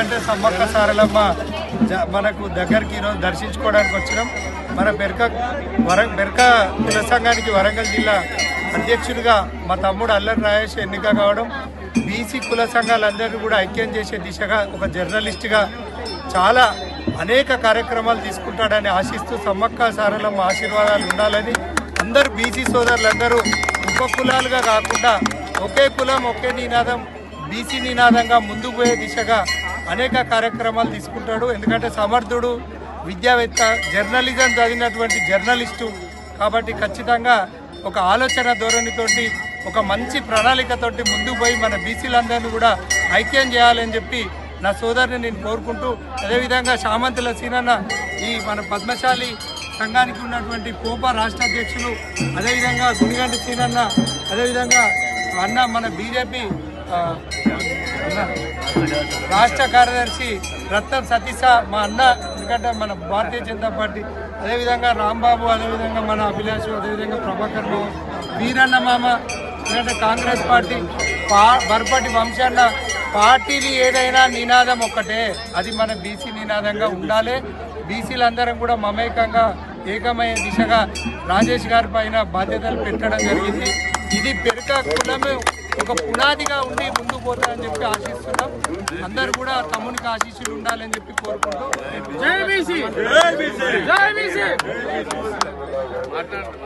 ఎందుకంటే సమ్మక్క సారలమ్మ జ- మనకు దగ్గరికి ఈరోజు దర్శించుకోవడానికి వచ్చినాం. మన బెర్క వర బెర్క కుల సంఘానికి వరంగల్ జిల్లా అధ్యక్షుడిగా మా తమ్ముడు అల్లరి రాజేష్ ఎన్నిక కావడం బీసీ కుల సంఘాలందరినీ కూడా ఐక్యం చేసే దిశగా ఒక జర్నలిస్ట్గా చాలా అనేక కార్యక్రమాలు తీసుకుంటాడని ఆశిస్తూ సమ్మక్క సారలమ్మ ఆశీర్వాదాలు ఉండాలని అందరూ బీసీ సోదరులందరూ ఉప కులాలుగా కాకుండా ఒకే కులం ఒకే నినాదం బీసీ నినాదంగా ముందుకు పోయే దిశగా అనేక కార్యక్రమాలు తీసుకుంటాడు. ఎందుకంటే సమర్థుడు విద్యావేత్త జర్నలిజం చదివినటువంటి జర్నలిస్టు. కాబట్టి ఖచ్చితంగా ఒక ఆలోచన ధోరణితోటి ఒక మంచి ప్రణాళికతోటి ముందుకు పోయి మన బీసీలందరినీ కూడా ఐక్యం చేయాలని చెప్పి నా సోదరుని నేను కోరుకుంటూ అదేవిధంగా సామంతుల సీనన్న ఈ మన పద్మశాలి సంఘానికి ఉన్నటువంటి కోప రాష్ట్ర అధ్యక్షులు అదేవిధంగా గుడిగంటి సీనన్న అదేవిధంగా అన్న మన బీజేపీ రాష్ట్ర కార్యదర్శి రత్నం సతీష మా అన్న ఎందుకంటే మన భారతీయ జనతా పార్టీ అదేవిధంగా రాంబాబు అదేవిధంగా మన అభిలాష్ అదేవిధంగా ప్రభాకర్ బాబు వీరన్న మామ ఎందుకంటే కాంగ్రెస్ పార్టీ పా బర్పటి వంశాన్న పార్టీని ఏదైనా నినాదం ఒక్కటే. అది మన బీసీ నినాదంగా ఉండాలి. బీసీలందరం కూడా మమేకంగా ఏకమయ్యే దిశగా రాజేష్ గారి పైన బాధ్యతలు పెట్టడం జరిగింది. ఇది పెరుక కులమే ఒక పునాదిగా ఉండి ముందుకు పోతారని చెప్పి ఆశిస్తున్నాం. అందరు కూడా తమ్మునికి ఆశీస్సులు ఉండాలని చెప్పి కోరుకుంటూ